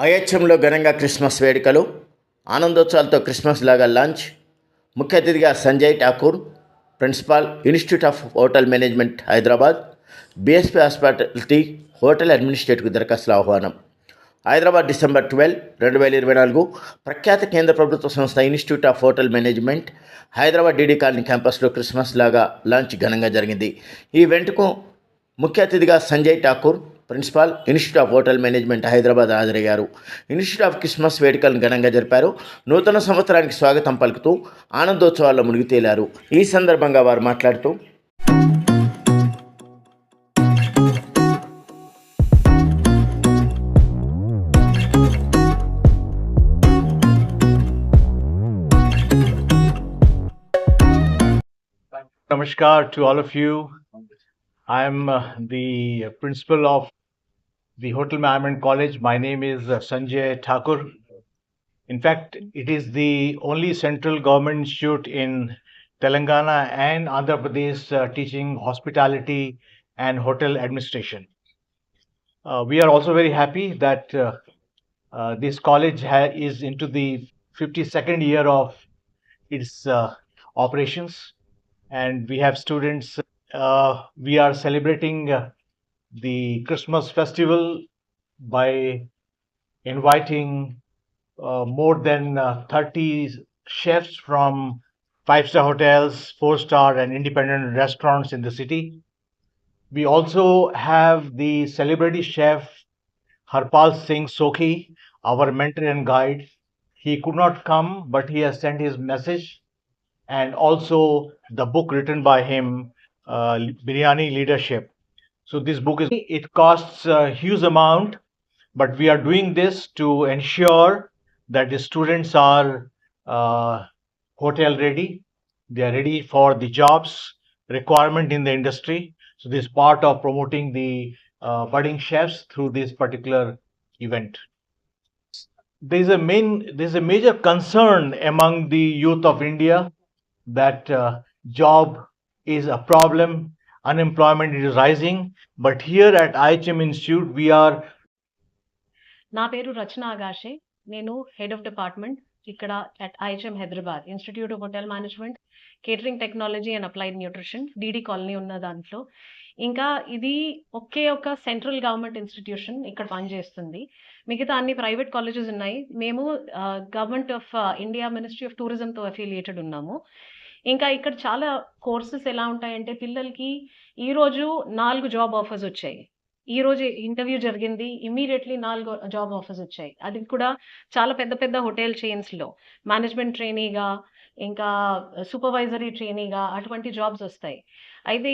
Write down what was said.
ఐహెచ్ఎంలో ఘనంగా క్రిస్మస్ వేడుకలు ఆనందోత్సవాలతో క్రిస్మస్ లాగా లంచ్ ముఖ్య అతిథిగా Sanjay Thakur principal institute of hotel management Hyderabad BSP hospitality hotel అడ్మినిస్ట్రేటివ్కి దరఖాస్తుల ఆహ్వానం. హైదరాబాద్ డిసెంబర్ ట్వెల్వ్ రెండు వేల ఇరవై నాలుగు ప్రఖ్యాత కేంద్ర ప్రభుత్వ సంస్థ institute of hotel management Hyderabad DD colony క్యాంపస్లో క్రిస్మస్ లాగా లంచ్ ఘనంగా జరిగింది. ఈ ఈవెంట్కు ముఖ్య అతిథిగా Sanjay Thakur principal institute of hotel management Hyderabad హాజరయ్యారు. ఇన్స్టిట్యూట్ ఆఫ్ క్రిస్మస్ వేడుకలను ఘనంగా జరిపారు. నూతన సంవత్సరానికి స్వాగతం పలుకుతూ ఆనందోత్సవాల్లో మునిగి తేలారు. ఈ సందర్భంగా వారు మాట్లాడుతూ Namaskar to all of you. I'm uh, the principal of the Hotel Management College. My name is uh, Sanjay Thakur. In fact, it is the only central government institute in Telangana and Andhra Pradesh uh, teaching hospitality and hotel administration. Uh, we are also very happy that uh, uh, this college is into the 52nd year of its uh, operations and we have students. We are celebrating the Christmas festival by inviting uh, more than uh, 30 chefs from five star hotels, four star, and independent restaurants in the city. We also have the celebrity chef Harpal Singh Sokhi, our mentor and guide. He could not come, but he has sent his message and also the book written by him, uh, Biryani Leadership. So this book is it costs a huge amount, but we are doing this to ensure that the students are uh, hotel ready. They are ready for the jobs requirement in the industry. So this part of promoting the uh, budding chefs through this particular event. There is a main there is a major concern among the youth of India that uh, job is a problem, unemployment is rising. But here at IHM Institute, we are నా పేరు రచన ఆగాషే. నేను head of department ఇక్కడ at IHM Hyderabad institute of hotel management catering technology and applied nutrition DD colony ఉన్న దాంట్లో. ఇంకా ఇది ఒకే ఒక central government institution ఇక్కడ పనిచేస్తుంది. మిగతా అన్ని ప్రైవేట్ కాలేజెస్ ఉన్నాయి. మేము government of India ministry of టూరిజంతో affiliated ఉన్నాము. ఇంకా ఇక్కడ చాలా కోర్సెస్ ఎలా ఉంటాయంటే పిల్లలకి ఈరోజు నాలుగు జాబ్ ఆఫర్స్ వచ్చాయి. ఈ రోజు ఇంటర్వ్యూ జరిగింది ఇమీడియట్లీ నాలుగు జాబ్ ఆఫర్స్ వచ్చాయి. అది కూడా చాలా పెద్ద పెద్ద హోటల్ చైన్స్లో మేనేజ్మెంట్ ట్రైనీగా ఇంకా సూపర్వైజరీ ట్రైనీగా అటువంటి జాబ్స్ వస్తాయి. అయితే